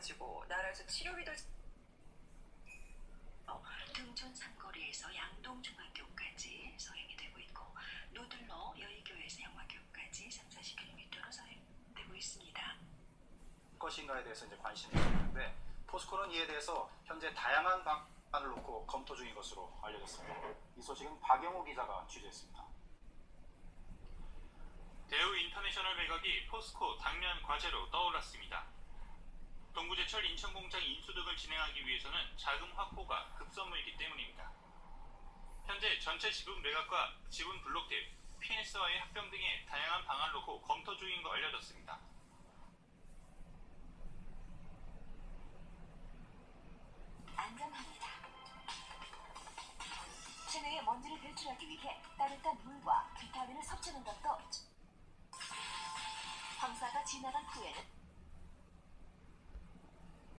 가지고 나라에서 치료비도 등촌 삼거리에서 양동중학교까지 서행이 되고 있고 노들로 여의교에서 영화교까지 3, 40km로 서행되고 있습니다. 것인가에 대해서 이제 관심이 있었는데 포스코는 이에 대해서 현재 다양한 방안을 놓고 검토 중인 것으로 알려졌습니다. 이 소식은 박영호 기자가 취재했습니다. 대우 인터내셔널 매각이 포스코 당면 과제로 떠올랐습니다. 동부제철 인천공장 인수 등을 진행하기 위해서는 자금 확보가 급선무이기 때문입니다. 현재 전체 지분 매각과 지분 블록딜, PS와의 합병 등의 다양한 방안을 놓고 검토 중인 거 알려졌습니다. 안전합니다. 체내의 먼지를 배출하기 위해 따뜻한 물과 비타민을 섭취하는 것도 황사가 지나간 후에는